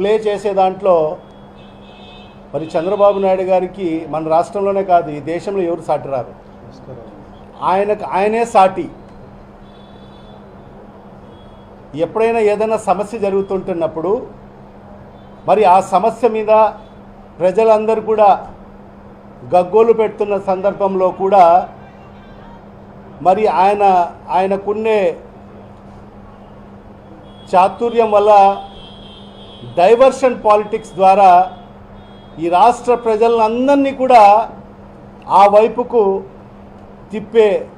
Play చేసే దాంట్లో మరి చంద్రబాబు నాయుడు గారికి మన రాష్ట్రంలోనే కాదు ఈ దేశంలో ఎవరు సాటి రారు? ఆయనకు ఆయనే సాటి. ఎప్పుడైనా ఏదైనా సమస్య జరుగుతుంటున్నప్పుడు మరి ఆ సమస్య మీద ప్రజలందరూ కూడా గగ్గోలు పెడుతున్న సందర్భంలో కూడా మరి ఆయన ఆయనకున్నే చాతుర్యం వల్ల డైవర్షన్ పాలిటిక్స్ ద్వారా ఈ రాష్ట్ర ప్రజలందరినీ కూడా ఆ వైపుకు తిప్పే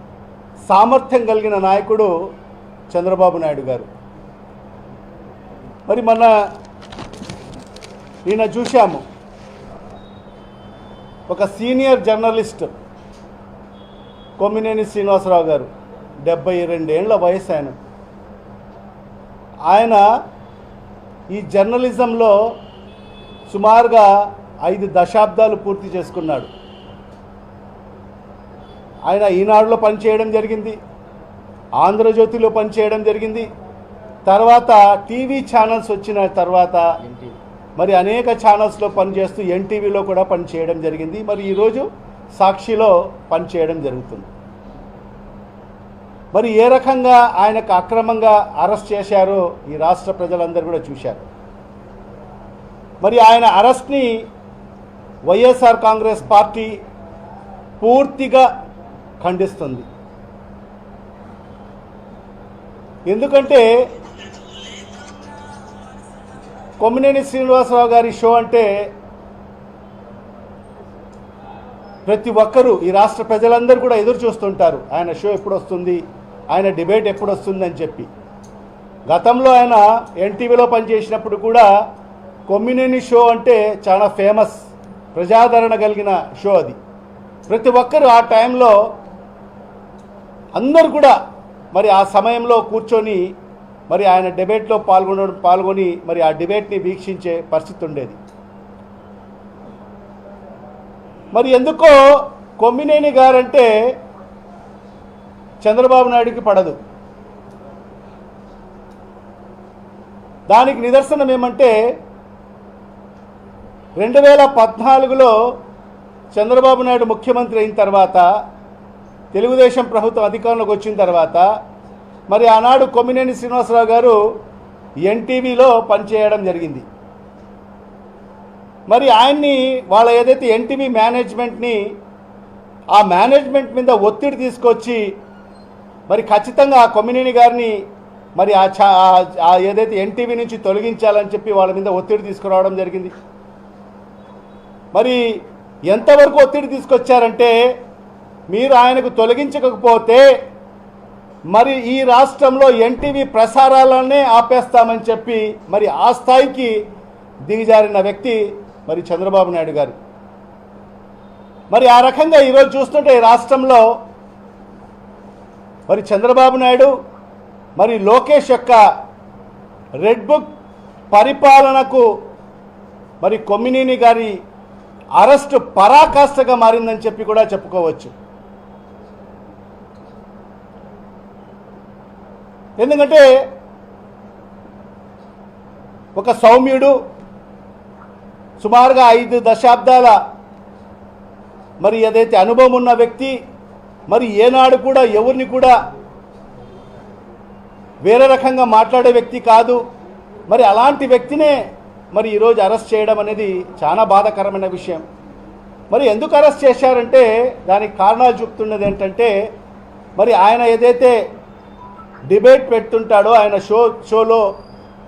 సామర్థ్యం కలిగిన నాయకుడు చంద్రబాబు నాయుడు గారు. మరి మన నిన్న చూశాము ఒక సీనియర్ జర్నలిస్ట్ కొమ్మినేని శ్రీనివాసరావు గారు డెబ్బై రెండేళ్ళ వయసు ఆయన. ఆయన ఈ జర్నలిజంలో సుమారుగా ఐదు దశాబ్దాలు పూర్తి చేసుకున్నాడు. ఆయన ఈనాడులో పనిచేయడం జరిగింది. ఆంధ్రజ్యోతిలో పనిచేయడం జరిగింది. తర్వాత టీవీ ఛానల్స్ వచ్చిన తర్వాత మరి అనేక ఛానల్స్లో పనిచేస్తూ ఎన్టీవీలో కూడా పనిచేయడం జరిగింది. మరి ఈరోజు సాక్షిలో పనిచేయడం జరుగుతుంది. మరి ఏ రకంగా ఆయనకు అక్రమంగా అరెస్ట్ చేశారో ఈ రాష్ట్ర ప్రజలందరూ కూడా చూశారు. మరి ఆయన అరెస్ట్ని వైఎస్ఆర్ కాంగ్రెస్ పార్టీ పూర్తిగా ఖండిస్తుంది. ఎందుకంటే కొమ్మినేని శ్రీనివాసరావు గారి షో అంటే ప్రతి ఒక్కరూ ఈ రాష్ట్ర ప్రజలందరూ కూడా ఎదురు చూస్తుంటారు. ఆయన షో ఎప్పుడు వస్తుంది? ఆయన డిబేట్ ఎప్పుడు వస్తుందని చెప్పి. గతంలో ఆయన ఎన్టీవీలో పనిచేసినప్పుడు కూడా కొమ్మినేని షో అంటే చాలా ఫేమస్ ప్రజాదరణ కలిగిన షో అది. ప్రతి ఒక్కరు ఆ టైంలో అందరు కూడా మరి ఆ సమయంలో కూర్చొని మరి ఆయన డిబేట్లో పాల్గొనడం పాల్గొని మరి ఆ డిబేట్ని వీక్షించే పరిస్థితి ఉండేది. మరి ఎందుకో కొమ్మినేని గారంటే చంద్రబాబు నాయుడికి పడదు. దానికి నిదర్శనం ఏమంటే రెండు వేల పద్నాలుగులో చంద్రబాబు నాయుడు ముఖ్యమంత్రి అయిన తర్వాత తెలుగుదేశం ప్రభుత్వం అధికారంలోకి వచ్చిన తర్వాత మరి ఆనాడు కొమ్మినేని శ్రీనివాసరావు గారు ఎన్టీవీలో పనిచేయడం జరిగింది. మరి ఆయన్ని వాళ్ళ ఏదైతే ఎన్టీవీ మేనేజ్మెంట్ని ఆ మేనేజ్మెంట్ మీద ఒత్తిడి తీసుకొచ్చి మరి ఖచ్చితంగా ఆ కొమ్మినేని గారిని మరి ఆ చా ఏదైతే ఎన్టీవీ నుంచి తొలగించాలని చెప్పి వాళ్ళ మీద ఒత్తిడి తీసుకురావడం జరిగింది. మరి ఎంతవరకు ఒత్తిడి తీసుకొచ్చారంటే మీరు ఆయనకు తొలగించకపోతే మరి ఈ రాష్ట్రంలో ఎన్టీవీ ప్రసారాలనే ఆపేస్తామని చెప్పి మరి ఆ స్థాయికి దిగజారిన వ్యక్తి మరి చంద్రబాబు నాయుడు గారు. మరి ఆ రకంగా ఈరోజు చూస్తుంటే ఈ రాష్ట్రంలో మరి చంద్రబాబు నాయుడు మరి లోకేష్ యొక్క రెడ్ బుక్ పరిపాలనకు మరి కొమ్మినేని గారి అరెస్టు పరాకాష్ఠగా మారిందని చెప్పి కూడా చెప్పుకోవచ్చు. ఎందుకంటే ఒక సౌమ్యుడు సుమారుగా ఐదు దశాబ్దాల మరి ఏదైతే అనుభవం ఉన్న వ్యక్తి మరి ఏనాడు కూడా ఎవరిని కూడా వేరే రకంగా మాట్లాడే వ్యక్తి కాదు. మరి అలాంటి వ్యక్తినే మరి ఈరోజు అరెస్ట్ చేయడం అనేది చాలా బాధాకరమైన విషయం. మరి ఎందుకు అరెస్ట్ చేశారంటే దానికి కారణాలు చెప్తున్నది ఏంటంటే మరి ఆయన ఏదైతే డిబేట్ పెడుతుంటాడో ఆయన షో షోలో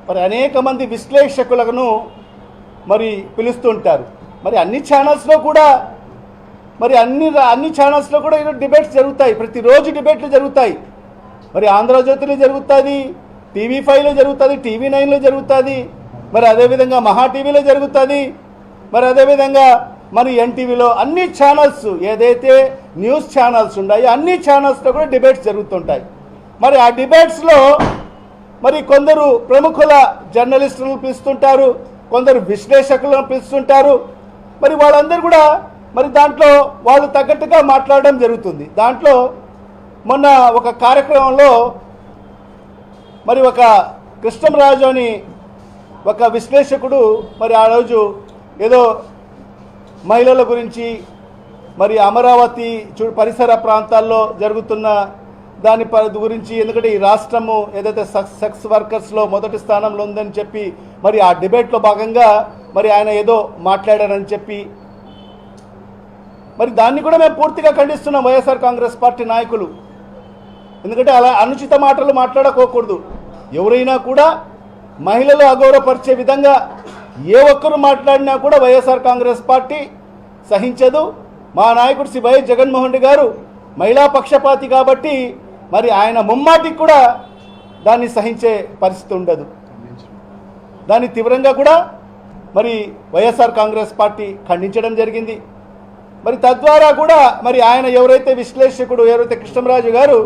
మరి అనేక మంది విశ్లేషకులను మరి పిలుస్తుంటారు. మరి అన్ని ఛానల్స్లో కూడా మరి అన్ని అన్ని ఛానల్స్లో కూడా ఈరోజు డిబేట్స్ జరుగుతాయి. ప్రతిరోజు డిబేట్లు జరుగుతాయి. మరి ఆంధ్రజ్యోతిలో జరుగుతుంది టీవీ ఫైవ్లో జరుగుతుంది టీవీ నైన్లో జరుగుతుంది మరి అదేవిధంగా మహా టీవీలో జరుగుతుంది మరి అదేవిధంగా మరి ఎన్టీవీలో అన్ని ఛానల్స్ ఏదైతే న్యూస్ ఛానల్స్ ఉన్నాయో అన్ని ఛానల్స్లో కూడా డిబేట్స్ జరుగుతుంటాయి. మరి ఆ డిబేట్స్లో మరి కొందరు ప్రముఖుల జర్నలిస్టులను పిలుస్తుంటారు కొందరు విశ్లేషకులను పిలుస్తుంటారు. మరి వాళ్ళందరూ కూడా మరి దాంట్లో వాళ్ళు తగ్గట్టుగా మాట్లాడడం జరుగుతుంది. దాంట్లో మొన్న ఒక కార్యక్రమంలో మరి ఒక కృష్ణంరాజు అని ఒక విశ్లేషకుడు మరి ఆ రోజు ఏదో మహిళల గురించి మరి అమరావతి చూ పరిసర ప్రాంతాల్లో జరుగుతున్న దాని గురించి ఎందుకంటే ఈ రాష్ట్రము ఏదైతే సెక్స్ వర్కర్స్లో మొదటి స్థానంలో ఉందని చెప్పి మరి ఆ డిబేట్లో భాగంగా మరి ఆయన ఏదో మాట్లాడారని చెప్పి మరి దాన్ని కూడా మేము పూర్తిగా ఖండిస్తున్నాం వైఎస్ఆర్ కాంగ్రెస్ పార్టీ నాయకులు. ఎందుకంటే అలా అనుచిత మాటలు మాట్లాడకోకూడదు. ఎవరైనా కూడా మహిళలు అగౌరవపరిచే విధంగా ఏ ఒక్కరు మాట్లాడినా కూడా వైఎస్ఆర్ కాంగ్రెస్ పార్టీ సహించదు. మా నాయకుడు శ్రీ వైఎస్ జగన్మోహన్ రెడ్డి గారు మహిళా పక్షపాతి కాబట్టి మరి ఆయన ముమ్మాటికి కూడా దాన్ని సహించే పరిస్థితి ఉండదు. దాన్ని తీవ్రంగా కూడా మరి వైఎస్ఆర్ కాంగ్రెస్ పార్టీ ఖండించడం జరిగింది. మరి తద్వారా కూడా మరి ఆయన ఎవరైతే విశ్లేషకుడు ఎవరైతే కృష్ణరాజు గారు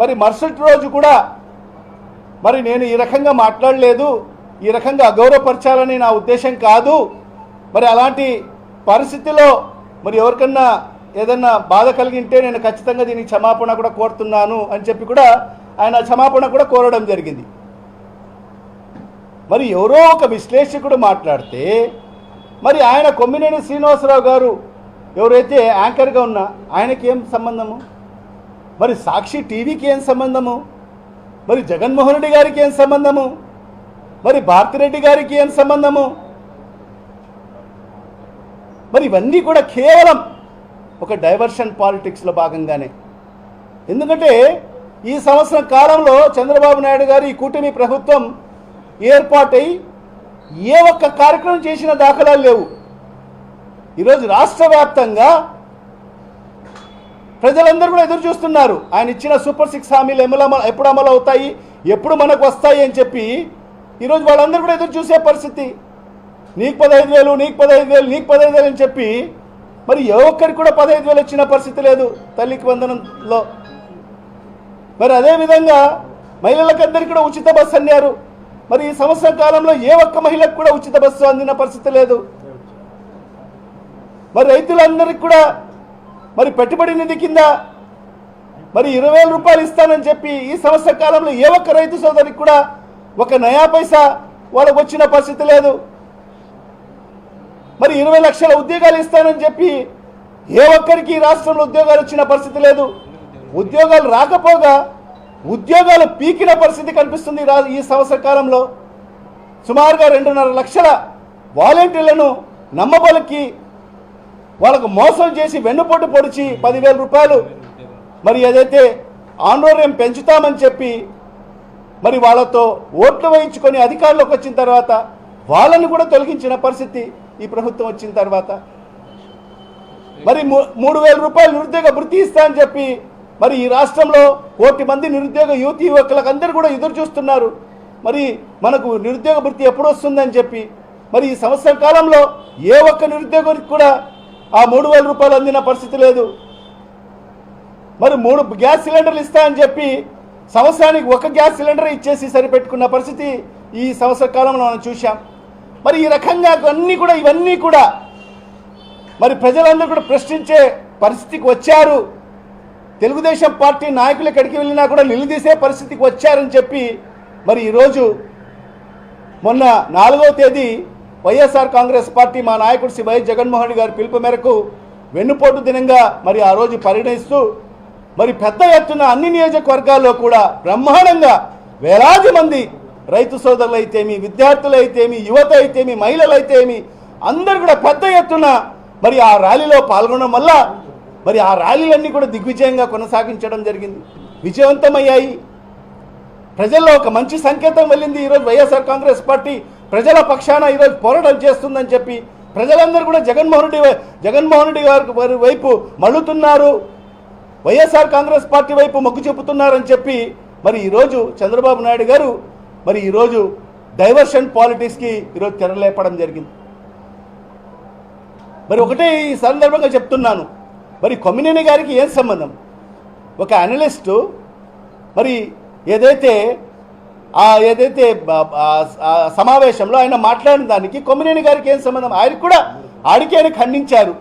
మరి మరుసటి రోజు కూడా మరి నేను ఈ రకంగా మాట్లాడలేదు ఈ రకంగా అగౌరవపరచాలని నా ఉద్దేశం కాదు. మరి అలాంటి పరిస్థితిలో మరి ఎవరికన్నా ఏదన్నా బాధ కలిగింటే నేను ఖచ్చితంగా దీనికి క్షమాపణ కూడా కోరుతున్నాను అని చెప్పి కూడా ఆయన క్షమాపణ కూడా కోరడం జరిగింది. మరి ఎవరో ఒక విశ్లేషకుడు మాట్లాడితే మరి ఆయన కొమ్మినేని శ్రీనివాసరావు గారు ఎవరైతే యాంకర్గా ఉన్నా ఆయనకి ఏం సంబంధము? మరి సాక్షి టీవీకి ఏం సంబంధము? మరి జగన్మోహన్ రెడ్డి గారికి ఏం సంబంధము? మరి భారతిరెడ్డి గారికి ఏం సంబంధము? మరి ఇవన్నీ కూడా కేవలం ఒక డైవర్షన్ పాలిటిక్స్లో భాగంగానే. ఎందుకంటే ఈ సంవత్సరం కాలంలో చంద్రబాబు నాయుడు గారు ఈ కూటమి ప్రభుత్వం ఏర్పాటై ఏ ఒక్క కార్యక్రమం చేసిన దాఖలాలు లేవు. ఈరోజు రాష్ట్ర వ్యాప్తంగా ప్రజలందరూ కూడా ఎదురు చూస్తున్నారు. ఆయన ఇచ్చిన సూపర్ సిక్స్ హామీలు ఎమల ఎప్పుడు అమలు అవుతాయి ఎప్పుడు మనకు వస్తాయి అని చెప్పి ఈరోజు వాళ్ళందరూ కూడా ఎదురు చూసే పరిస్థితి. నీకు పదహైదు వేలు నీకు పదహైదు వేలు నీకు పదహైదు వేలు అని చెప్పి మరి ఏ ఒక్కరికి కూడా పదహైదు వేలు వచ్చిన పరిస్థితి లేదు తల్లికి వందనంలో. మరి అదేవిధంగా మహిళలకందరికీ కూడా ఉచిత బస్సు అన్నారు. మరి ఈ సంవత్సర కాలంలో ఏ ఒక్క మహిళకు కూడా ఉచిత బస్సు అందిన పరిస్థితి లేదు. మరి రైతులందరికీ కూడా మరి పెట్టుబడి నిధి కింద మరి ఇరవై వేల రూపాయలు ఇస్తానని చెప్పి ఈ సంవత్సర కాలంలో ఏ ఒక్క రైతు సోదరికి కూడా ఒక నయా పైసా వాళ్ళకు వచ్చిన పరిస్థితి లేదు. మరి ఇరవై లక్షల ఉద్యోగాలు ఇస్తానని చెప్పి ఏ ఒక్కరికి రాష్ట్రంలో ఉద్యోగాలు వచ్చిన పరిస్థితి లేదు. ఉద్యోగాలు రాకపోగా ఉద్యోగాలు పీకిన పరిస్థితి కనిపిస్తుంది ఈ సంవత్సర కాలంలో. సుమారుగా రెండున్నర లక్షల వాలంటీర్లను నమ్మబలికి వాళ్ళకు మోసం చేసి వెన్నుపోటు పొడిచి పదివేల రూపాయలు మరి ఏదైతే ఆందోళన పెంచుతామని చెప్పి మరి వాళ్ళతో ఓట్లు వేయించుకొని అధికారంలోకి వచ్చిన తర్వాత వాళ్ళని కూడా తొలగించిన పరిస్థితి ఈ ప్రభుత్వం వచ్చిన తర్వాత. మరి మూ- మూడు వేల రూపాయలు నిరుద్యోగ వృత్తి ఇస్తా అని చెప్పి మరి ఈ రాష్ట్రంలో కోటి మంది నిరుద్యోగ యువతి యువకులకు అందరూ కూడా ఎదురు చూస్తున్నారు. మరి మనకు నిరుద్యోగ వృత్తి ఎప్పుడు వస్తుందని చెప్పి మరి ఈ సంవత్సర కాలంలో ఏ ఒక్క నిరుద్యోగానికి కూడా ఆ మూడు వేల రూపాయలు అందిన పరిస్థితి లేదు. మరి మూడు గ్యాస్ సిలిండర్లు ఇస్తా అని చెప్పి సంవత్సరానికి ఒక గ్యాస్ సిలిండర్ ఇచ్చేసి సరిపెట్టుకున్న పరిస్థితి ఈ సంవత్సర కాలంలో మనం చూశాం. మరి ఈ రకంగా అన్నీ కూడా ఇవన్నీ కూడా మరి ప్రజలందరూ కూడా ప్రశ్నించే పరిస్థితికి వచ్చారు. తెలుగుదేశం పార్టీ నాయకులు ఎక్కడికి వెళ్ళినా కూడా నిలదీసే పరిస్థితికి వచ్చారని చెప్పి మరి ఈరోజు మొన్న నాలుగవ తేదీ వైఎస్ఆర్ కాంగ్రెస్ పార్టీ మా నాయకుడు శ్రీ వైఎస్ జగన్మోహన్ రెడ్డి గారి పిలుపు మేరకు వెన్నుపోటు దినంగా మరి ఆ రోజు పరిగణిస్తూ మరి పెద్ద ఎత్తున అన్ని నియోజకవర్గాల్లో కూడా బ్రహ్మాండంగా వేలాది మంది రైతు సోదరులు అయితేమి విద్యార్థులు అయితేమి యువత అయితేమి మహిళలు అయితేమి అందరు కూడా పెద్ద ఎత్తున మరి ఆ ర్యాలీలో పాల్గొనడం వల్ల మరి ఆ ర్యాలీలన్నీ కూడా దిగ్విజయంగా కొనసాగించడం జరిగింది. విజయవంతమయ్యాయి. ప్రజల్లో ఒక మంచి సంకేతం వెళ్ళింది ఈరోజు వైఎస్ఆర్ కాంగ్రెస్ పార్టీ. ప్రజల పక్షాన ఈరోజు పోరాటం చేస్తుందని చెప్పి ప్రజలందరూ కూడా జగన్మోహన్ రెడ్డి జగన్మోహన్ రెడ్డి గారి వారి వైపు మళ్ళుతున్నారు. వైఎస్ఆర్ కాంగ్రెస్ పార్టీ వైపు మొగ్గు చూపుతున్నారని చెప్పి మరి ఈరోజు చంద్రబాబు నాయుడు గారు మరి ఈరోజు డైవర్షన్ పాలిటిక్స్కి ఈరోజు తెరలేపడం జరిగింది. మరి ఒకటే ఈ సందర్భంగా చెప్తున్నాను. మరి కొమ్మినేని గారికి ఏం సంబంధం? ఒక అనలిస్టు మరి ఏదైతే ఏదైతే సమావేశంలో ఆయన మాట్లాడిన దానికి కొమ్మినేని గారికి ఏం సంబంధం? ఆయనకు కూడా ఆడికి ఆయన ఖండించారు.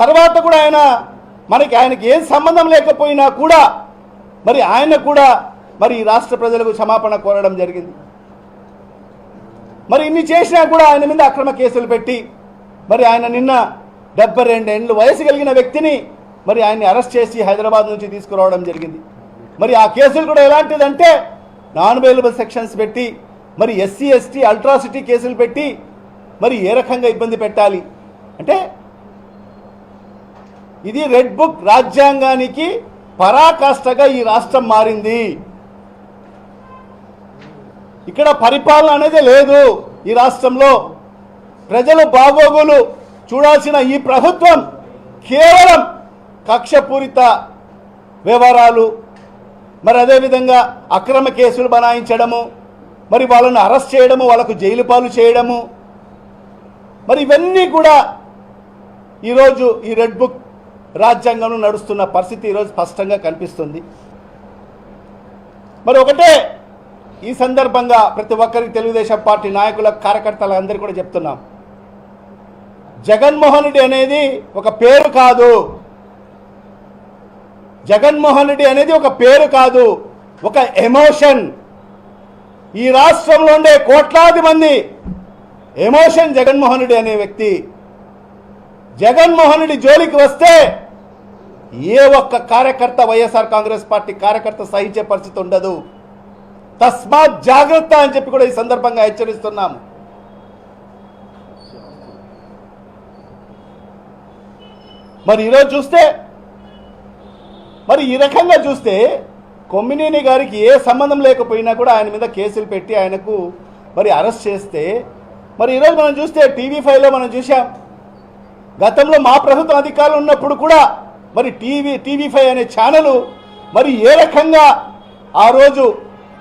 తర్వాత కూడా ఆయన మనకి ఆయనకి ఏం సంబంధం లేకపోయినా కూడా మరి ఆయన కూడా మరి ఈ రాష్ట్ర ప్రజలకు క్షమాపణ కోరడం జరిగింది. మరి ఇన్ని చేసినా కూడా ఆయన మీద అక్రమ కేసులు పెట్టి మరి ఆయన నిన్న డెబ్బై రెండేళ్ళు వయసు కలిగిన వ్యక్తిని మరి ఆయన్ని అరెస్ట్ చేసి హైదరాబాద్ నుంచి తీసుకురావడం జరిగింది. మరి ఆ కేసులు కూడా ఎలాంటిదంటే నాన్ అవైలబుల్ సెక్షన్స్ పెట్టి మరి ఎస్సీ ఎస్టీ అల్ట్రాసిటీ కేసులు పెట్టి మరి ఏ రకంగా ఇబ్బంది పెట్టాలి? అంటే ఇది రెడ్ బుక్ రాజ్యాంగానికి పరాకాష్ఠగా ఈ రాష్ట్రం మారింది. ఇక్కడ పరిపాలన అనేది లేదు ఈ రాష్ట్రంలో. ప్రజలు బాగోగులు చూడాల్సిన ఈ ప్రభుత్వం కేవలం కక్షపూరిత వ్యవహారాలు మరి అదేవిధంగా అక్రమ కేసులు బనాయించడము మరి వాళ్ళని అరెస్ట్ చేయడము వాళ్ళకు జైలు పాలు చేయడము. మరి ఇవన్నీ కూడా ఈరోజు ఈ రెడ్ బుక్ రాజ్యాంగంలో నడుస్తున్న పరిస్థితి ఈరోజు స్పష్టంగా కనిపిస్తుంది. మరి ఒకటే ఈ సందర్భంగా ప్రతి ఒక్కరికి తెలుగుదేశం పార్టీ నాయకుల కార్యకర్తలందరికీ కూడా చెప్తున్నాం. జగన్మోహన్ రెడ్డి అనేది ఒక పేరు కాదు. జగన్మోహన్ రెడ్డి అనేది ఒక పేరు కాదు ఒక ఎమోషన్. ఈ రాష్ట్రంలో ఉండే కోట్లాది మంది ఎమోషన్ జగన్మోహన్ రెడ్డి అనే వ్యక్తి. జగన్మోహన్ రెడ్డి జోలికి వస్తే ఏ ఒక్క కార్యకర్త వైఎస్ఆర్ కాంగ్రెస్ పార్టీ కార్యకర్త సహించే పరిస్థితి ఉండదు. తస్మాత్ జాగ్రత్త అని చెప్పి కూడా ఈ సందర్భంగా హెచ్చరిస్తున్నాము. మరి ఈరోజు చూస్తే మరి ఈ రకంగా చూస్తే కొమ్మినేని గారికి ఏ సంబంధం లేకపోయినా కూడా ఆయన మీద కేసులు పెట్టి ఆయనకు మరి అరెస్ట్ చేస్తే మరి ఈరోజు మనం చూస్తే టీవీ ఫైవ్లో మనం చూసాం గతంలో మా ప్రభుత్వం అధికారులు ఉన్నప్పుడు కూడా మరి టీవీ టీవీ ఫైవ్ అనే ఛానల్ మరి ఏ రకంగా ఆ రోజు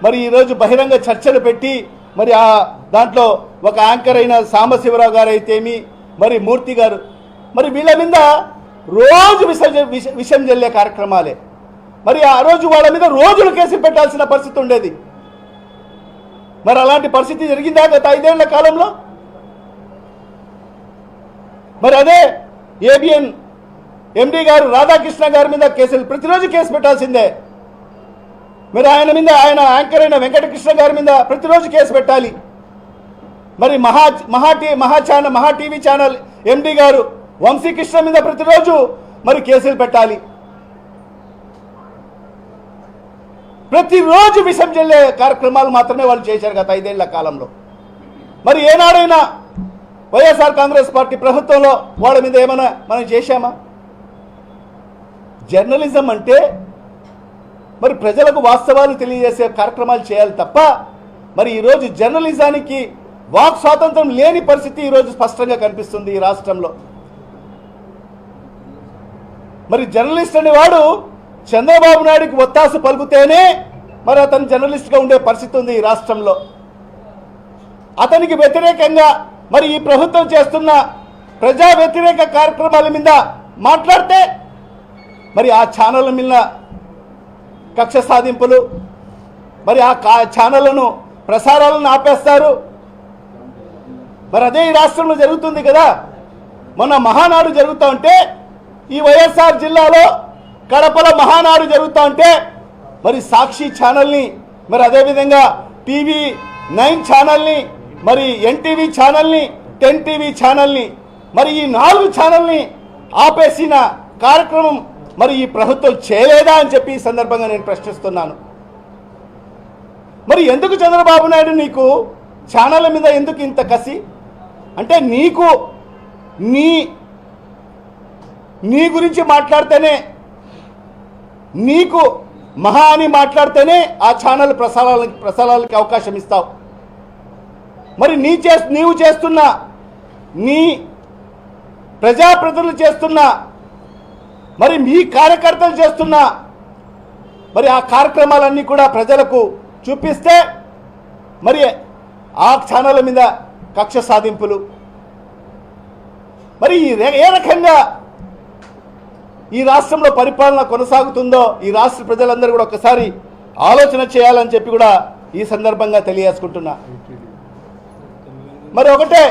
మరి ఈరోజు బహిరంగ చర్చలు పెట్టి మరి ఆ దాంట్లో ఒక యాంకర్ అయిన సాంబశివరావు గారు అయితేమి మరి మూర్తి గారు మరి వీళ్ళ మీద రోజు విసర్జ విష- విషం జల్లే కార్యక్రమాలే. మరి ఆ రోజు వాళ్ళ మీద రోజులు కేసులు పెట్టాల్సిన పరిస్థితి ఉండేది. మరి అలాంటి పరిస్థితి జరిగిందా గత ఐదేళ్ళ కాలంలో? మరి అదే ఏబిఎన్ ఎండి గారు రాధాకృష్ణ గారి మీద కేసులు ప్రతిరోజు కేసు పెట్టాల్సిందే. మరి ఆయన మీద ఆయన యాంకర్ అయిన వెంకటకృష్ణ గారి మీద ప్రతిరోజు కేసు పెట్టాలి. మరి మహా మహా టీ మహా ఛానల్ మహా టీవీ ఛానల్ ఎండి గారు వంశీకృష్ణ మీద ప్రతిరోజు మరి కేసులు పెట్టాలి. ప్రతిరోజు విషం చెల్లే కార్యక్రమాలు మాత్రమే వాళ్ళు చేశారు గత ఐదేళ్ళ కాలంలో. మరి ఏనాడైనా వైఎస్ఆర్ కాంగ్రెస్ పార్టీ ప్రభుత్వంలో వాళ్ళ మీద ఏమైనా మనం చేశామా? జర్నలిజం అంటే మరి ప్రజలకు వాస్తవాలు తెలియజేసే కార్యక్రమాలు చేయాలి తప్ప మరి ఈరోజు జర్నలిజానికి వాక్ స్వాతంత్రం లేని పరిస్థితి ఈరోజు స్పష్టంగా కనిపిస్తుంది ఈ రాష్ట్రంలో. మరి జర్నలిస్ట్ అనేవాడు చంద్రబాబు నాయుడికి ఒత్తాసు పలుకుతేనే మరి అతను జర్నలిస్ట్గా ఉండే పరిస్థితి ఉంది ఈ రాష్ట్రంలో. అతనికి వ్యతిరేకంగా మరి ఈ ప్రభుత్వం చేస్తున్న ప్రజా వ్యతిరేక కార్యక్రమాల మీద మాట్లాడితే మరి ఆ ఛానళ్ళ మీద కక్ష సాధింపులు మరి ఆ కా ఛానళ్ళను ప్రసారాలను ఆపేస్తారు. మరి అదే ఈ రాష్ట్రంలో జరుగుతుంది కదా. మొన్న మహానాడు జరుగుతూ ఉంటే ఈ వైఎస్ఆర్ జిల్లాలో కడపలో మహానాడు జరుగుతూ ఉంటే మరి సాక్షి ఛానల్ని మరి అదేవిధంగా టీవీ నైన్ ఛానల్ని మరి ఎన్టీవీ ఛానల్ని టెన్ టీవీ ఛానల్ని మరి ఈ నాలుగు ఛానల్ని ఆపేసిన కార్యక్రమం మరి ఈ ప్రభుత్వం చేయలేదా అని చెప్పి ఈ సందర్భంగా నేను ప్రశ్నిస్తున్నాను. మరి ఎందుకు చంద్రబాబు నాయుడు నీకు ఛానళ్ళ మీద ఎందుకు ఇంత కసి? అంటే నీకు నీ నీ గురించి మాట్లాడితేనే నీకు మహా అని మాట్లాడితేనే ఆ ఛానల్ ప్రసారాలకి ప్రసారాలకి అవకాశం ఇస్తావు. మరి నీ చే నీవు చేస్తున్న నీ ప్రజాప్రతినిధులు చేస్తున్న మరి మీ కార్యకర్తలు చేస్తున్న మరి ఆ కార్యక్రమాలన్నీ కూడా ప్రజలకు చూపిస్తే మరి ఆ ఛానళ్ళ మీద కక్ష సాధింపులు. మరి ఈ రే- ఏ రకంగా ఈ రాష్ట్రంలో పరిపాలన కొనసాగుతుందో ఈ రాష్ట్ర ప్రజలందరూ కూడా ఒకసారి ఆలోచన చేయాలని చెప్పి కూడా ఈ సందర్భంగా తెలియజేసుకుంటున్నా. మరి ఒకటే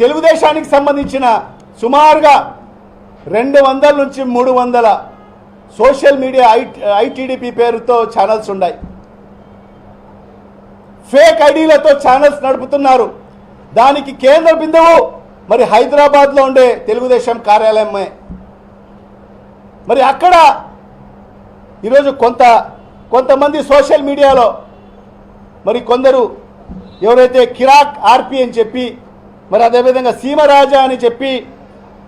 తెలుగుదేశానికి సంబంధించిన సుమారుగా రెండు వందల నుంచి మూడు వందల social media I I TDP పేరుతో ఛానల్స్ ఉన్నాయి. ఫేక్ ఐడీలతో ఛానల్స్ నడుపుతున్నారు. దానికి కేంద్ర బిందువు మరి హైదరాబాద్లో ఉండే తెలుగుదేశం కార్యాలయమే. మరి అక్కడ ఈరోజు కొంత కొంతమంది సోషల్ మీడియాలో మరి కొందరు ఎవరైతే కిరాక్ ఆర్పి అని చెప్పి మరి అదేవిధంగా సీమరాజా అని చెప్పి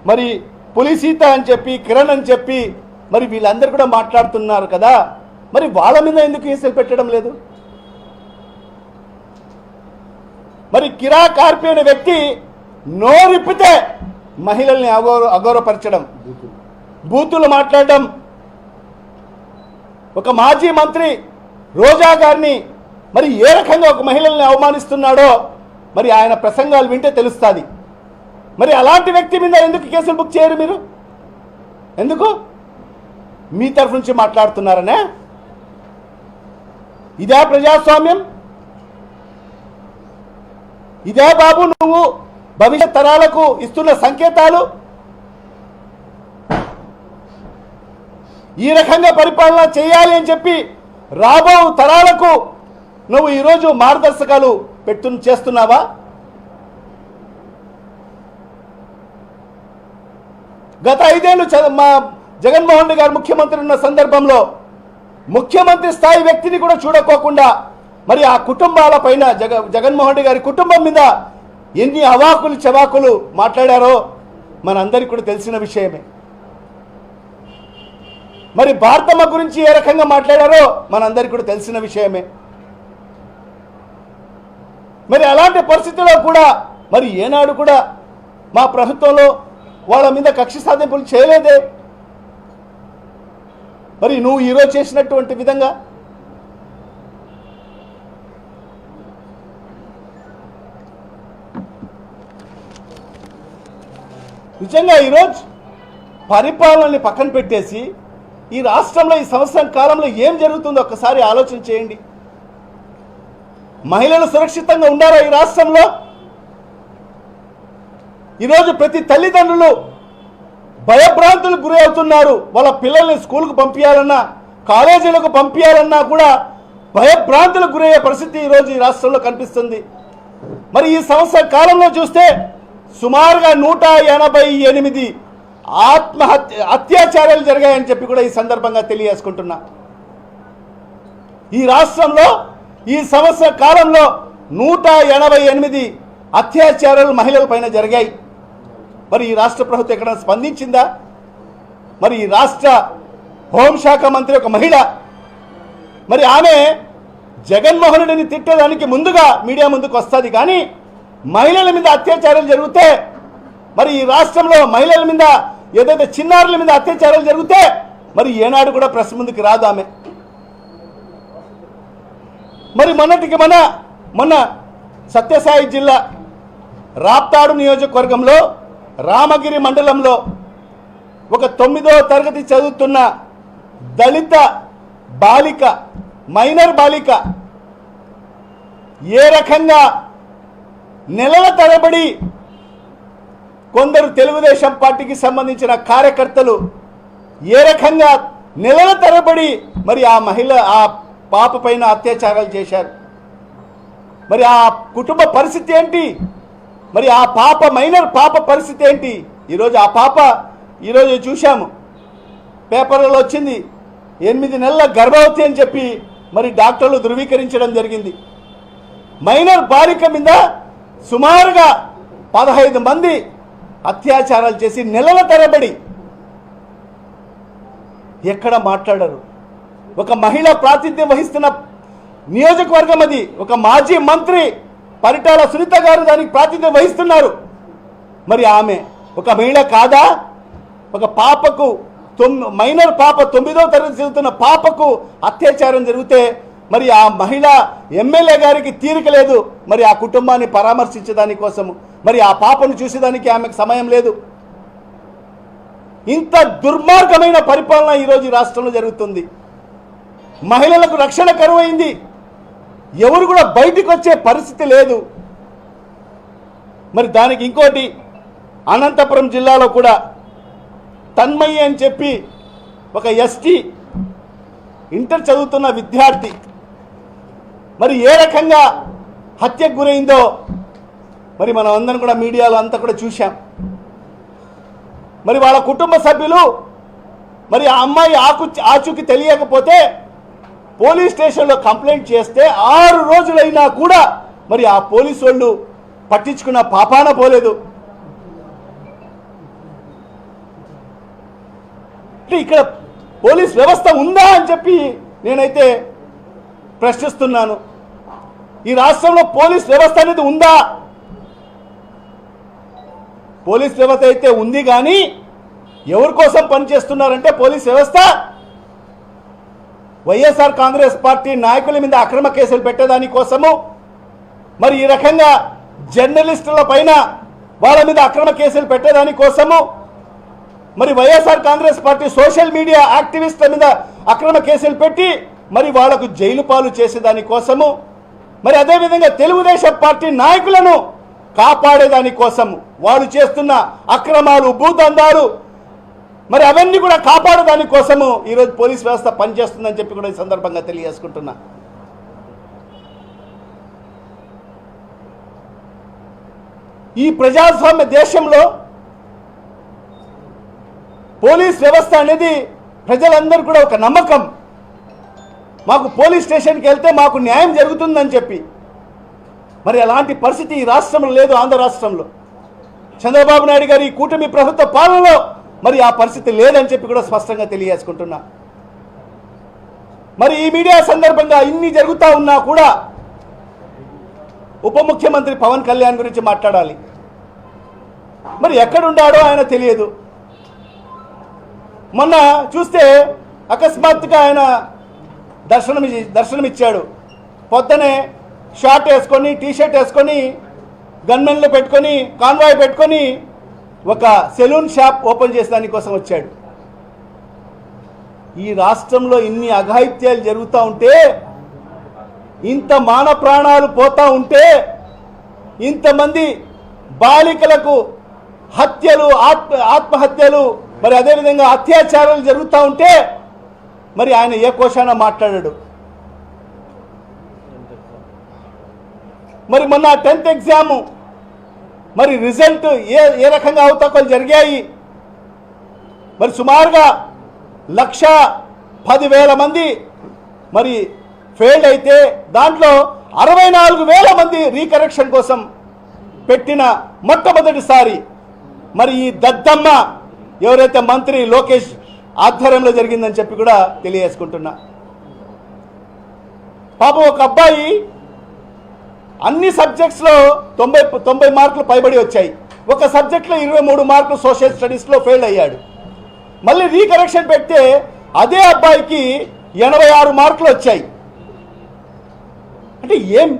మరి పులిసీత అని చెప్పి కిరణ్ అని చెప్పి మరి వీళ్ళందరూ కూడా మాట్లాడుతున్నారు కదా. మరి వాళ్ళ మీద ఎందుకు కేసులు పెట్టడం లేదు? మరి కిరాక్ ఆర్పి అనే వ్యక్తి నోరిప్పితే మహిళల్ని అగౌర అగౌరవపరచడం. బూతులు మాట్లాడడం. ఒక మాజీ మంత్రి రోజా గారిని మరి ఏ రకంగా ఒక మహిళల్ని అవమానిస్తున్నాడో మరి ఆయన ప్రసంగాలు వింటే తెలుస్తుంది. మరి అలాంటి వ్యక్తి మీద ఎందుకు కేసులు బుక్ చేయరు మీరు? ఎందుకు? మీ తరఫు నుంచి మాట్లాడుతున్నారనే? ఇదే ప్రజాస్వామ్యం? ఇదే బాబు నువ్వు? భవిష్యత్ తరాలకు ఇస్తున్న సంకేతాలు? ఈ రకంగా పరిపాలన చేయాలి అని చెప్పి రాబో తరాలకు నువ్వు ఈరోజు మార్గదర్శకాలు పెట్టు చేస్తున్నావా? గత ఐదేళ్ళు మా జగన్మోహన్ రెడ్డి గారు ముఖ్యమంత్రి ఉన్న సందర్భంలో ముఖ్యమంత్రి స్థాయి వ్యక్తిని కూడా చూడకోకుండా మరి ఆ కుటుంబాల పైన జగ జగన్మోహన్ రెడ్డి గారి కుటుంబం మీద ఎన్ని అవాకులు చవాకులు మాట్లాడారో మనందరికీ కూడా తెలిసిన విషయమే. మరి భారతమ్మ గురించి ఏ రకంగా మాట్లాడారో మనందరికీ కూడా తెలిసిన విషయమే. మరి అలాంటి పరిస్థితుల్లో కూడా మరి ఏనాడు కూడా మా ప్రభుత్వంలో వాళ్ళ మీద కక్ష సాధింపులు చేయలేదే. మరి నువ్వు ఈరోజు చేసినటువంటి విధంగా నిజంగా ఈరోజు పరిపాలనని పక్కన పెట్టేసి ఈ రాష్ట్రంలో ఈ సంవత్సరం కాలంలో ఏం జరుగుతుందో ఒక్కసారి ఆలోచన చేయండి. మహిళలు సురక్షితంగా ఉండారా ఈ రాష్ట్రంలో? ఈరోజు ప్రతి తల్లిదండ్రులు భయభ్రాంతులకు గురి అవుతున్నారు. వాళ్ళ పిల్లల్ని స్కూల్కు పంపించాలన్నా కాలేజీలకు పంపించాలన్నా కూడా భయభ్రాంతులకు గురయ్యే పరిస్థితి ఈరోజు ఈ రాష్ట్రంలో కనిపిస్తుంది. మరి ఈ సంవత్సర కాలంలో చూస్తే సుమారుగా నూట ఎనభై ఎనిమిది ఆత్మహత్య అత్యాచారాలు జరిగాయని చెప్పి కూడా ఈ సందర్భంగా తెలియజేసుకుంటున్నా. ఈ రాష్ట్రంలో ఈ సంవత్సర కాలంలో నూట ఎనభై ఎనిమిది అత్యాచారాలు మహిళల పైన జరిగాయి. మరి ఈ రాష్ట్ర ప్రభుత్వం ఎక్కడ స్పందించిందా? మరి ఈ రాష్ట్ర హోంశాఖ మంత్రి ఒక మహిళ మరి ఆమె జగన్మోహన్ రెడ్డిని తిట్టేదానికి ముందుగా మీడియా ముందుకు వస్తుంది కానీ మహిళల మీద అత్యాచారాలు జరిగితే మరి ఈ రాష్ట్రంలో మహిళల మీద ఏదైతే చిన్నారుల మీద అత్యాచారాలు జరిగితే మరి ఏనాడు కూడా ప్రెస్ ముందుకు రాదు ఆమె. మరి మొన్నటికి మన మొన్న సత్యసాయి జిల్లా రాప్తాడు నియోజకవర్గంలో రామగిరి మండలంలో ఒక తొమ్మిదో తరగతి చదువుతున్న దళిత బాలిక మైనర్ బాలిక ఏ రకంగా నెలల తరబడి కొందరు తెలుగుదేశం పార్టీకి సంబంధించిన కార్యకర్తలు ఏ రకంగా నెలల తరబడి మరి ఆ మహిళ ఆ పాప పైన అత్యాచారాలు చేశారు? మరి ఆ కుటుంబ పరిస్థితి ఏంటి? మరి ఆ పాప మైనర్ పాప పరిస్థితి ఏంటి? ఈరోజు ఆ పాప ఈరోజు చూశాము. పేపర్లలో వచ్చింది ఎనిమిది నెలల గర్భవతి అని చెప్పి మరి డాక్టర్లు ధృవీకరించడం జరిగింది. మైనర్ బాలిక మీద సుమారుగా పదహైదు మంది అత్యాచారాలు చేసి నెలల తరబడి ఎక్కడ మాట్లాడరు. ఒక మహిళ ప్రాతినిధ్యం వహిస్తున్న నియోజకవర్గం అది. ఒక మాజీ మంత్రి పరిటాల సునీత గారు దానికి ప్రాతినిధ్యం వహిస్తున్నారు. మరి ఆమె ఒక మహిళ కాదా? ఒక పాపకు తొమ్మి మైనర్ పాప తొమ్మిదో తరగతి చదువుతున్న పాపకు అత్యాచారం జరిగితే మరి ఆ మహిళ ఎమ్మెల్యే గారికి తీరిక లేదు. మరి ఆ కుటుంబాన్ని పరామర్శించడాని కోసము. మరి ఆ పాపను చూసేదానికి ఆమెకు సమయం లేదు. ఇంత దుర్మార్గమైన పరిపాలన ఈరోజు రాష్ట్రంలో జరుగుతుంది. మహిళలకు రక్షణ కరువైంది. ఎవరు కూడా బయటికి వచ్చే పరిస్థితి లేదు. మరి దానికి ఇంకోటి అనంతపురం జిల్లాలో కూడా తన్మయ్య అని చెప్పి ఒక ఎస్టీ ఇంటర్ చదువుతున్న విద్యార్థి మరి ఏ రకంగా హత్యకు గురైందో మరి మనం అందరం కూడా మీడియాలో అంతా కూడా చూశాం. మరి వాళ్ళ కుటుంబ సభ్యులు మరి ఆ అమ్మాయి ఆకు ఆచూకి తెలియకపోతే పోలీస్ స్టేషన్లో కంప్లైంట్ చేస్తే ఆరు రోజులైనా కూడా మరి ఆ పోలీసు వాళ్ళు పట్టించుకున్న పాపాన పోలేదు. ఇక్కడ పోలీస్ వ్యవస్థ ఉందా అని చెప్పి నేనైతే ప్రశ్నిస్తున్నాను. ఈ రాష్ట్రంలో పోలీస్ వ్యవస్థ అనేది ఉందా? పోలీస్ వ్యవస్థ అయితే ఉంది కానీ ఎవరి కోసం పనిచేస్తున్నారంటే పోలీస్ వ్యవస్థ? వైఎస్ఆర్ కాంగ్రెస్ పార్టీ నాయకుల మీద అక్రమ కేసులు పెట్టేదాని కోసము? మరి ఈ రకంగా జర్నలిస్టుల పైన వాళ్ళ మీద అక్రమ కేసులు పెట్టేదాని కోసము? మరి YSR Congress party social media యాక్టివిస్టుల మీద అక్రమ కేసులు పెట్టి మరి వాళ్ళకు జైలు పాలు చేసేదాని కోసము? మరి అదేవిధంగా తెలుగుదేశం పార్టీ నాయకులను కాపాడేదాని కోసం వాళ్ళు చేస్తున్న అక్రమాలు భూదందాలు మరి అవన్నీ కూడా కాపాడేదాని కోసము ఈరోజు పోలీస్ వ్యవస్థ పనిచేస్తుందని చెప్పి కూడా ఈ సందర్భంగా తెలియజేసుకుంటున్నా. ఈ ప్రజాస్వామ్య దేశంలో పోలీస్ వ్యవస్థ అనేది ప్రజలందరూ కూడా ఒక నమ్మకం. మాకు పోలీస్ స్టేషన్కి వెళ్తే మాకు న్యాయం జరుగుతుందని చెప్పి. మరి అలాంటి పరిస్థితి ఈ రాష్ట్రంలో లేదు ఆంధ్ర రాష్ట్రంలో. చంద్రబాబు నాయుడు గారి ఈ కూటమి ప్రభుత్వ పాలనలో మరి ఆ పరిస్థితి లేదని చెప్పి కూడా స్పష్టంగా తెలియజేసుకుంటున్నా. మరి ఈ మీడియా సందర్భంగా ఇన్ని జరుగుతూ ఉన్నా కూడా ఉప ముఖ్యమంత్రి పవన్ కళ్యాణ్ గురించి మాట్లాడాలి. మరి ఎక్కడున్నాడో ఆయన తెలియదు. మొన్న చూస్తే అకస్మాత్తుగా ఆయన దర్శనం దర్శనమిచ్చాడు పొద్దునే షార్ట్ వేసుకొని టీ షర్ట్ వేసుకొని గన్మెన్లు పెట్టుకొని కాన్వాయ్ పెట్టుకొని ఒక సెలూన్ షాప్ ఓపెన్ చేసే దానికోసం వచ్చాడు. ఈ రాష్ట్రంలో ఇన్ని అఘాయిత్యాలు జరుగుతూ ఉంటే ఇంత మాన ప్రాణాలు పోతూ ఉంటే ఇంతమంది బాలికలకు హత్యలు ఆత్మ ఆత్మహత్యలు మరి అదేవిధంగా అత్యాచారాలు జరుగుతూ ఉంటే మరి ఆయన ఏ కోశాన మాట్లాడాడు? మరి మొన్న టెన్త్ ఎగ్జాము మరి రిజల్ట్ ఏ ఏ రకంగా అవతకలు జరిగాయి? మరి సుమారుగా లక్ష పదివేల మంది మరి ఫెయిల్ అయితే దాంట్లో అరవై నాలుగు వేల మంది రీకరెక్షన్ కోసం పెట్టిన మొట్టమొదటిసారి మరి ఈ దద్దమ్మ ఎవరైతే మంత్రి లోకేష్ ఆధ్వర్యంలో జరిగిందని చెప్పి కూడా తెలియజేసుకుంటున్నా. పాపం ఒక అబ్బాయి అన్ని సబ్జెక్ట్స్లో తొంభై తొంభై మార్కులు పైబడి వచ్చాయి. ఒక సబ్జెక్ట్లో ఇరవై మూడు మార్కులు సోషల్ స్టడీస్లో ఫెయిల్ అయ్యాడు. మళ్ళీ రీకరెక్షన్ పెడితే అదే అబ్బాయికి ఎనభై ఆరు మార్కులు వచ్చాయి. అంటే ఏం?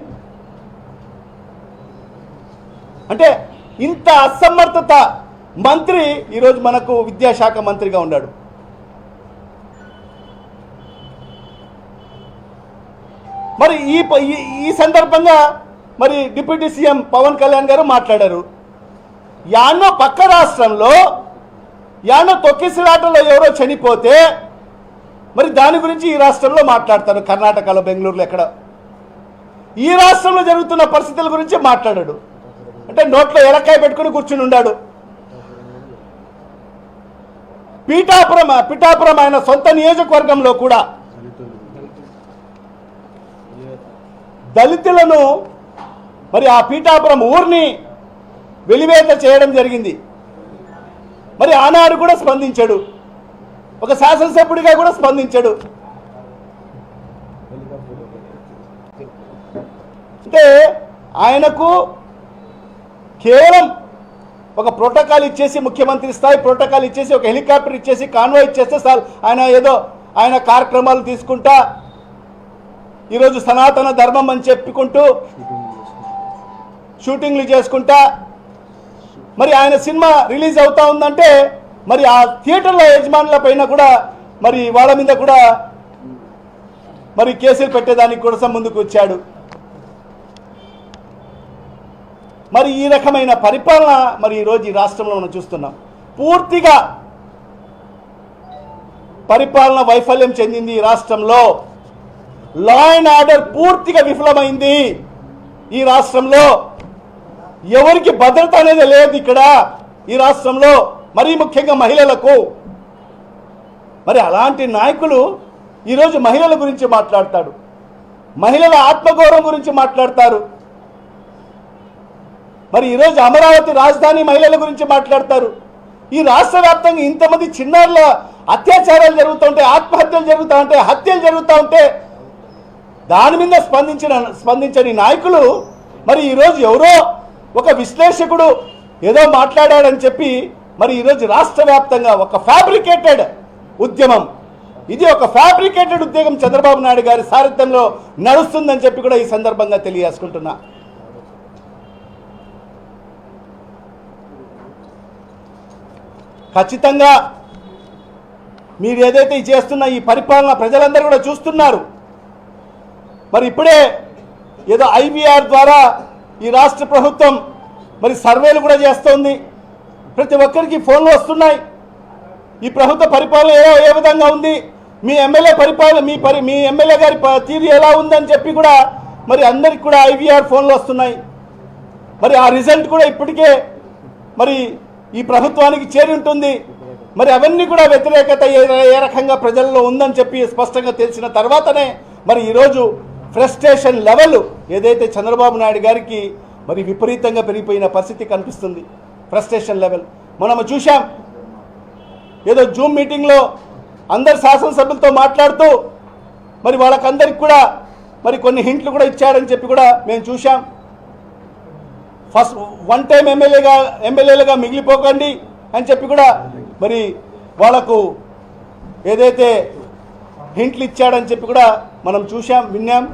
అంటే ఇంత అసమర్థత మంత్రి ఈరోజు మనకు విద్యాశాఖ మంత్రిగా ఉన్నాడు. మరి ఈ ప- ఈ- ఈ సందర్భంగా మరి డిప్యూటీ సీఎం పవన్ కళ్యాణ్ గారు మాట్లాడారు. యాన్నో పక్క రాష్ట్రంలో యాన్నో తొక్కిసిరాటలో ఎవరో చనిపోతే మరి దాని గురించి ఈ రాష్ట్రంలో మాట్లాడతారు కర్ణాటకలో బెంగళూరులో ఎక్కడ. ఈ రాష్ట్రంలో జరుగుతున్న పరిస్థితుల గురించి మాట్లాడాడు. అంటే నోట్లో ఎలక్కాయ పెట్టుకుని కూర్చుని ఉన్నాడు పీఠాపురం పిఠాపురం ఆయన సొంత నియోజకవర్గంలో కూడా దళితులను మరి ఆ పీఠాపురం ఊరిని వెలివేత చేయడం జరిగింది. మరి ఆనాడు కూడా స్పందించాడు. ఒక శాసనసభ్యుడిగా కూడా స్పందించాడు. అంటే ఆయనకు కేవలం ఒక ప్రోటోకాల్ ఇచ్చేసి ముఖ్యమంత్రి స్థాయి ప్రోటోకాల్ ఇచ్చేసి ఒక హెలికాప్టర్ ఇచ్చేసి కాన్వాయ్ ఇచ్చేస్తే సార్ ఆయన ఏదో ఆయన కార్యక్రమాలు తీసుకుంటా ఈరోజు సనాతన ధర్మం అని చెప్పుకుంటూ షూటింగ్లు చేసుకుంటా. మరి ఆయన సినిమా రిలీజ్ అవుతా ఉందంటే మరి ఆ థియేటర్ల యజమానుల పైన కూడా మరి వాళ్ళ మీద కూడా మరి కేసులు పెట్టేదానికి కూడా ముందుకు వచ్చాడు. మరి ఈ రకమైన పరిపాలన మరి ఈరోజు ఈ రాష్ట్రంలో మనం చూస్తున్నాం. పూర్తిగా పరిపాలన వైఫల్యం చెందింది ఈ రాష్ట్రంలో. లా అండ్ ఆర్డర్ పూర్తిగా విఫలమైంది ఈ రాష్ట్రంలో. ఎవరికి భద్రత అనేది లేదు ఇక్కడ ఈ రాష్ట్రంలో మరీ ముఖ్యంగా మహిళలకు. మరి అలాంటి నాయకులు ఈరోజు మహిళల గురించి మాట్లాడతాడు మహిళల ఆత్మగౌరవం గురించి మాట్లాడతారు. మరి ఈరోజు అమరావతి రాజధాని మహిళల గురించి మాట్లాడతారు. ఈ రాష్ట్ర వ్యాప్తంగా ఇంతమంది చిన్నారుల అత్యాచారాలు జరుగుతుంటే ఆత్మహత్యలు జరుగుతూ ఉంటే హత్యలు జరుగుతూ ఉంటే దాని మీద స్పందించిన స్పందించని నాయకులు మరి ఈరోజు ఎవరో ఒక విశ్లేషకుడు ఏదో మాట్లాడాడని చెప్పి మరి ఈరోజు రాష్ట్ర వ్యాప్తంగా ఒక ఫ్యాబ్రికేటెడ్ ఉద్యమం. ఇది ఒక ఫ్యాబ్రికేటెడ్ ఉద్యోగం చంద్రబాబు నాయుడు గారి సారథ్యంలో నడుస్తుందని చెప్పి కూడా ఈ సందర్భంగా తెలియజేసుకుంటున్నా. ఖచ్చితంగా మీరు ఏదైతే చేస్తున్న ఈ పరిపాలన ప్రజలందరూ కూడా చూస్తున్నారు. మరి ఇప్పుడే ఏదో ఐవీఆర్ ద్వారా ఈ రాష్ట్ర ప్రభుత్వం మరి సర్వేలు కూడా చేస్తోంది. ప్రతి ఒక్కరికి ఫోన్లు వస్తున్నాయి. ఈ ప్రభుత్వ పరిపాలన ఏ ఏ విధంగా ఉంది? మీ ఎమ్మెల్యే పరిపాలన మీ పరి మీ ఎమ్మెల్యే గారి ప- తీరు ఎలా ఉందని చెప్పి కూడా మరి అందరికి కూడా ఐవీఆర్ ఫోన్లు వస్తున్నాయి. మరి ఆ రిజల్ట్ కూడా ఇప్పటికే మరి ఈ ప్రభుత్వానికి చేరి ఉంటుంది. మరి అవన్నీ కూడా వ్యతిరేకత ఏ ఏ రకంగా ప్రజల్లో ఉందని చెప్పి స్పష్టంగా తెలిసిన తర్వాతనే మరి ఈరోజు ఫ్రస్ట్రేషన్ లెవెల్ ఏదైతే చంద్రబాబు నాయుడు గారికి మరి విపరీతంగా పెరిగిపోయిన పరిస్థితి కనిపిస్తుంది. Frustration level. మనము చూశాం. ఏదో జూమ్ మీటింగ్లో అందరు శాసనసభ్యులతో మాట్లాడుతూ మరి వాళ్ళకందరికి కూడా మరి కొన్ని హింట్లు కూడా ఇచ్చాడని చెప్పి కూడా మేము చూశాం. ఫస్ట్ వన్ టైం ఎమ్మెల్యేగా ఎమ్మెల్యేలుగా మిగిలిపోకండి అని చెప్పి కూడా మరి వాళ్ళకు ఏదైతే హింట్లు ఇచ్చాడని చెప్పి కూడా మనం చూశాం విన్నాం.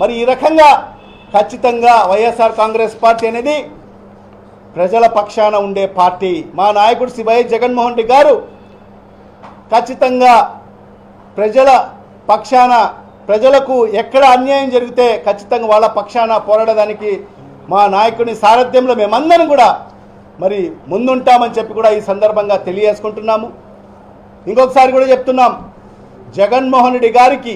మరి ఈ రకంగా ఖచ్చితంగా వైఎస్ఆర్ కాంగ్రెస్ పార్టీ అనేది ప్రజల పక్షాన ఉండే పార్టీ. మా నాయకుడు శివయ్య వైఎస్ జగన్మోహన్ రెడ్డి గారు ఖచ్చితంగా ప్రజల పక్షాన ప్రజలకు ఎక్కడ అన్యాయం జరిగితే ఖచ్చితంగా వాళ్ళ పక్షాన పోరాడడానికి మా నాయకుని సారథ్యంలో మేమందరం కూడా మరి ముందుంటామని చెప్పి కూడా ఈ సందర్భంగా తెలియజేసుకుంటున్నాము. ఇంకొకసారి కూడా చెప్తున్నాం జగన్మోహన్ రెడ్డి గారికి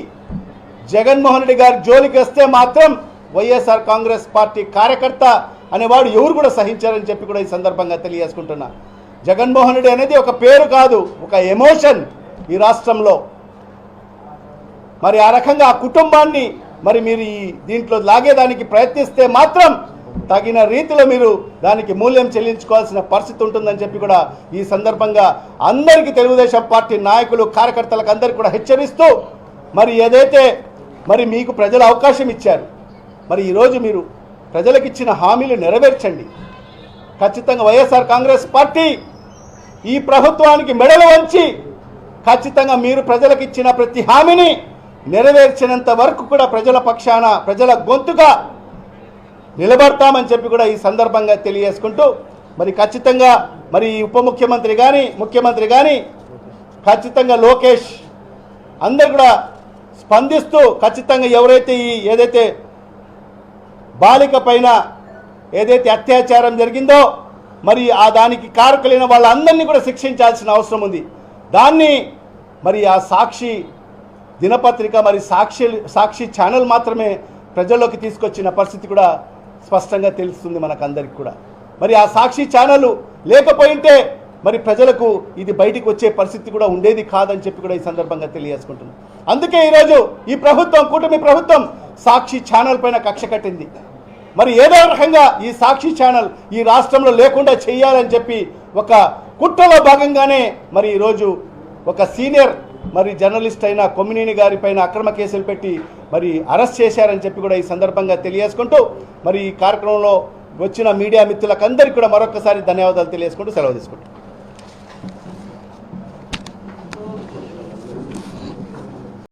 జగన్మోహన్ రెడ్డి గారి జోలికి వస్తే మాత్రం వైఎస్ఆర్ కాంగ్రెస్ పార్టీ కార్యకర్త అనేవాడు ఎవరు కూడా సహించారని చెప్పి కూడా ఈ సందర్భంగా తెలియజేసుకుంటున్నా. జగన్మోహన్ రెడ్డి అనేది ఒక పేరు కాదు ఒక ఎమోషన్ ఈ రాష్ట్రంలో. మరి ఆ రకంగా ఆ కుటుంబాన్ని మరి మీరు ఈ దీంట్లో లాగేదానికి ప్రయత్నిస్తే మాత్రం తగిన రీతిలో మీరు దానికి మూల్యం చెల్లించుకోవాల్సిన పరిస్థితి ఉంటుందని చెప్పి కూడా ఈ సందర్భంగా అందరికీ తెలుగుదేశం పార్టీ నాయకులు కార్యకర్తలకు అందరికీ కూడా హెచ్చరిస్తూ మరి ఏదైతే మరి మీకు ప్రజలు అవకాశం ఇచ్చారు. మరి ఈరోజు మీరు ప్రజలకు ఇచ్చిన హామీలు నెరవేర్చండి. ఖచ్చితంగా వైఎస్ఆర్ కాంగ్రెస్ పార్టీ ఈ ప్రభుత్వానికి మెడలు వంచి ఖచ్చితంగా మీరు ప్రజలకు ఇచ్చిన ప్రతి హామీని నెరవేర్చినంత వరకు కూడా ప్రజల పక్షాన ప్రజల గొంతుగా నిలబడతామని చెప్పి కూడా ఈ సందర్భంగా తెలియజేసుకుంటూ మరి ఖచ్చితంగా మరి ఉప ముఖ్యమంత్రి కానీ ముఖ్యమంత్రి కానీ ఖచ్చితంగా లోకేష్ అందరు కూడా స్పందిస్తూ ఖచ్చితంగా ఎవరైతే ఈ ఏదైతే బాలిక పైన ఏదైతే అత్యాచారం జరిగిందో మరి ఆ దానికి కారకులైన వాళ్ళందరినీ కూడా శిక్షించాల్సిన అవసరం ఉంది. దాన్ని మరి ఆ సాక్షి దినపత్రిక మరి సాక్షి సాక్షి ఛానల్ మాత్రమే ప్రజల్లోకి తీసుకొచ్చిన పరిస్థితి కూడా స్పష్టంగా తెలుస్తుంది మనకందరికి కూడా. మరి ఆ సాక్షి ఛానల్ లేకపోయింటే మరి ప్రజలకు ఇది బయటికి వచ్చే పరిస్థితి కూడా ఉండేది కాదని చెప్పి కూడా ఈ సందర్భంగా తెలియజేసుకుంటున్నాం. అందుకే ఈరోజు ఈ ప్రభుత్వం కూటమి ప్రభుత్వం సాక్షి ఛానల్ పైన కక్ష కట్టింది. మరి ఏదో రకంగా ఈ సాక్షి ఛానల్ ఈ రాష్ట్రంలో లేకుండా చేయాలని చెప్పి ఒక కుట్రలో భాగంగానే మరి ఈరోజు ఒక సీనియర్ మరి జర్నలిస్ట్ అయిన కొమ్మినేని గారి పైన అక్రమ కేసులు పెట్టి మరి అరెస్ట్ చేశారని చెప్పి కూడా ఈ సందర్భంగా తెలియజేసుకుంటూ మరి ఈ కార్యక్రమంలో వచ్చిన మీడియా మిత్రులకందరికీ కూడా మరొకసారి ధన్యవాదాలు తెలియజేసుకుంటూ సెలవు తీసుకుంటాం